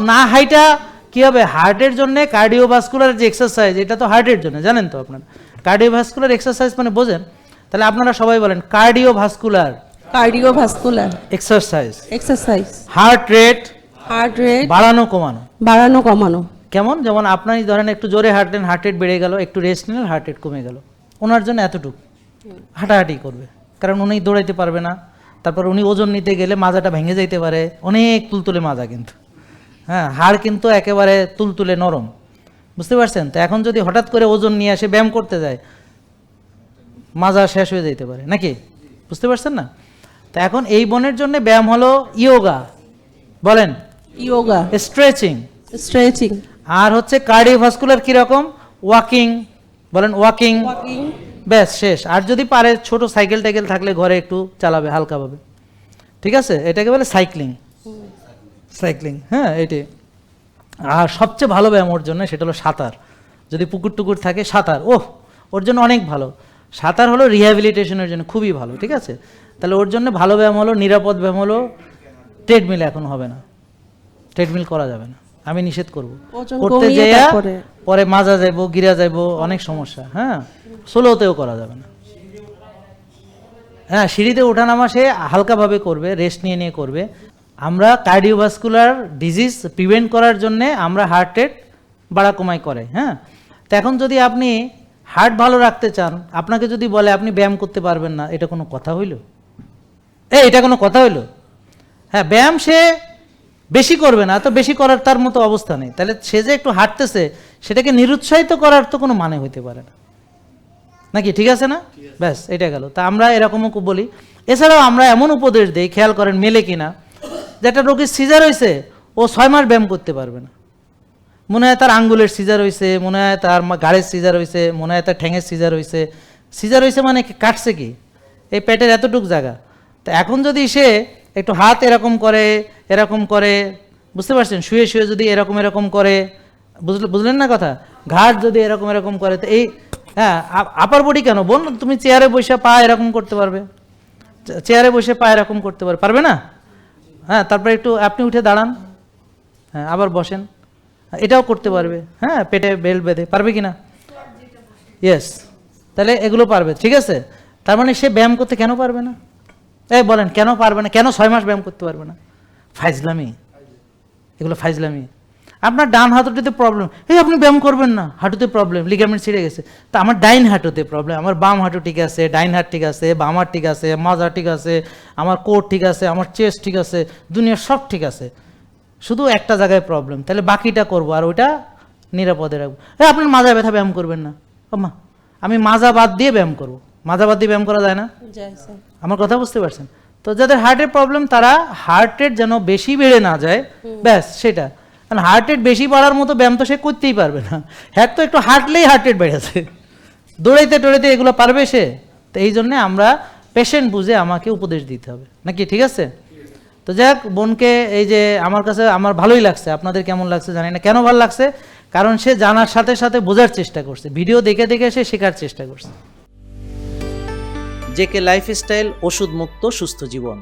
না হাইটা কি হবে? হার্টের জন্য কার্ডিওভাস্কুলার যে এক্সারসাইজ এটা তো হার্টের জন্য জানেন তো আপনারা? কার্ডিওভাস্কুলার এক্সারসাইজ মানে বোঝেন? তাহলে আপনারা সবাই বলেন cardiovascular cardiovascular exercise exercise heart rate heart rate বাড়ানো কমানো। বাড়ানো কমানো। কেমন? যেমন আপনি ধরেন একটু জোরে হাঁটলেন হার্ট রেট বেড়ে গেল একটু রেস্ট নিলেন হার্ট রেট কমে গেল। ওনার জন্য এতটুকু। হাঁটাহাঁটি করবে। কারণ উনি দৌড়াইতে পারবে না। তারপর উনি ওজন নিতে গেলে মাজাটা ভেঙে যাইতে পারে। অনেক তুলতুলে মাজা কিন্তু। হ্যাঁ হাড় কিন্তু একেবারে তুলতুলে নরম। বুঝতে পারছেন? তো এখন যদি হঠাৎ করে ওজন নিয়ে আসে ব্যায়াম করতে যায় মাজা শেষ হয়ে যেতে পারে নাকি? বুঝতে পারছেন না? তো এখন এই বনের জন্য ব্যায়াম হলো ইয়োগা। বলেন। ইয়োগা। স্ট্রেচিং। স্ট্রেচিং। আর হচ্ছে কার্ডিওভাস্কুলার কীরকম? ওয়াকিং। বলেন ওয়াকিং। ওয়াকিং। ব্যাস শেষ। আর যদি পারে ছোট সাইকেল টাইকেল থাকলে ঘরে একটু চালাবে হালকাভাবে। ঠিক আছে? এটাকে বলে সাইক্লিং। সাইক্লিং হ্যাঁ এটি। আর সবচেয়ে ভালো ব্যায়াম ওর জন্য সেটা হলো সাঁতার। যদি পুকুর টুকুর থাকে সাঁতার ওহ ওর জন্য অনেক ভালো। সাঁতার হলো রিহ্যাবিলিটেশনের জন্য খুবই ভালো ঠিক আছে? তাহলে ওর জন্য ভালো ব্যায়াম হলো নিরাপদ ব্যায়াম হলো ট্রেডমিল এখন হবে না। ট্রেডমিল করা যাবে না। আমি নিষেধ করব। করতে যেয়ে পরে মাজা যাইবো গিরা যাইবো অনেক সমস্যা হ্যাঁ? সোলোতেও করা যাবে না। হ্যাঁ সিঁড়িতে ওঠানামা সে হালকাভাবে করবে রেস্ট নিয়ে নিয়ে করবে। আমরা কার্ডিওভাস্কুলার ডিজিজ প্রিভেন্ট করার জন্যে আমরা হার্ট রেট বাড়া কমাই করে হ্যাঁ? তো এখন যদি আপনি হার্ট ভালো রাখতে চান আপনাকে যদি বলে আপনি ব্যায়াম করতে পারবেন না এটা কোনো কথা হইল? এ এটা কোনো কথা হইল? হ্যাঁ ব্যায়াম সে বেশি করবে না তো বেশি করার তার মতো অবস্থা নেই। তাহলে সে যে একটু হাঁটতেছে সেটাকে নিরুৎসাহিত করার তো কোনো মানে হইতে পারে না। নাকি ঠিক আছে না? ব্যাস এটা গেল। তা আমরা এরকমও বলি। এছাড়াও আমরা এমন উপদেশ দিই খেয়াল করেন মেলে কিনা। যে একটা রোগীর সিজার হয়েছে ও ছয় মাস ব্যায়াম করতে পারবে না। মনে হয় তার আঙ্গুলের সিজার হয়েছে মনে হয় তার ঘাড়ের সিজার হয়েছে মনে হয় তার ঠ্যাঙের সিজার হয়েছে সিজার হয়েছে মানে কাটছে কি? এই পেটের এতটুক জায়গা। তা এখন যদি সে একটু হাত এরকম করে এরকম করে, বুঝতে পারছেন? শুয়ে শুয়ে যদি এরকম এরকম করে, বুঝলে বুঝলেন না কথা? ঘাট যদি এরকম এরকম করে, তো এই হ্যাঁ আপার বডি কেন? বোন, তুমি চেয়ারে বসে পা এরকম করতে পারবে। চেয়ারে বসে পা এরকম করতে পারবে। পারবে না? হ্যাঁ তারপরে একটু আপনি উঠে দাঁড়ান। হ্যাঁ আবার বসেন। এটাও করতে পারবে। হ্যাঁ পেটে বেল বেঁধে। পারবে কি না? ইয়েস তাহলে এগুলো পারবে, ঠিক আছে? তার মানে সে ব্যায়াম করতে কেন পারবে না? এই বলেন, কেন পারবে না? কেন ছয় মাস ব্যায়াম করতে পারবে না? ফাইজলামি। এগুলো ফাইজলামি। আপনার ডান হাঁটুতে প্রবলেম এই আপনি ব্যায়াম করবেন না হাঁটুতে প্রবলেম লিগামেন্ট ছিঁড়ে গেছে। তা আমার ডাইন হাঁটুতে প্রবলেম আমার বাম হাঁটু ঠিক আছে ডাইন হাত ঠিক আছে বাম হাত ঠিক আছে মাজা ঠিক আছে আমার কোট ঠিক আছে আমার চেস্ট ঠিক আছে দুনিয়ার সব ঠিক আছে। শুধু একটা জায়গায় প্রবলেম তাহলে বাকিটা করব আর ওইটা নিরাপদে রাখব। হ্যাঁ আপনার মাজা ব্যথা ব্যায়াম করবেন না। মা আমি মাজা বাদ দিয়ে ব্যায়াম করব। মাজা বাদ দিয়ে ব্যায়াম করা যায় না? আমার কথা বুঝতে পারছেন? তো যাদের হার্টের প্রবলেম তারা হার্টের যেন বেশি বেড়ে না যায় ব্যাস সেটা। কারণ হার্ট রেট বেশি বাড়ার মতো ব্যায়াম তো সে করতেই পারবে না। হ্যাঁ তো একটু হাঁটলেই হার্ট রেট বেড়েছে। দৌড়াইতে টোড়াইতে এগুলো পারবে সে। তো এই জন্যে আমরা পেশেন্ট বুঝে আমাকে উপদেশ দিতে হবে। নাকি ঠিক আছে? তো যাক বোনকে এই যে আমার কাছে আমার ভালোই লাগছে। আপনাদের কেমন লাগছে জানি না। কেন ভালো লাগছে? কারণ সে জানার সাথে সাথে বোঝার চেষ্টা করছে। ভিডিও দেখে দেখে সে শেখার চেষ্টা করছে। জেকে লাইফস্টাইল ওষুধ মুক্ত সুস্থ জীবন।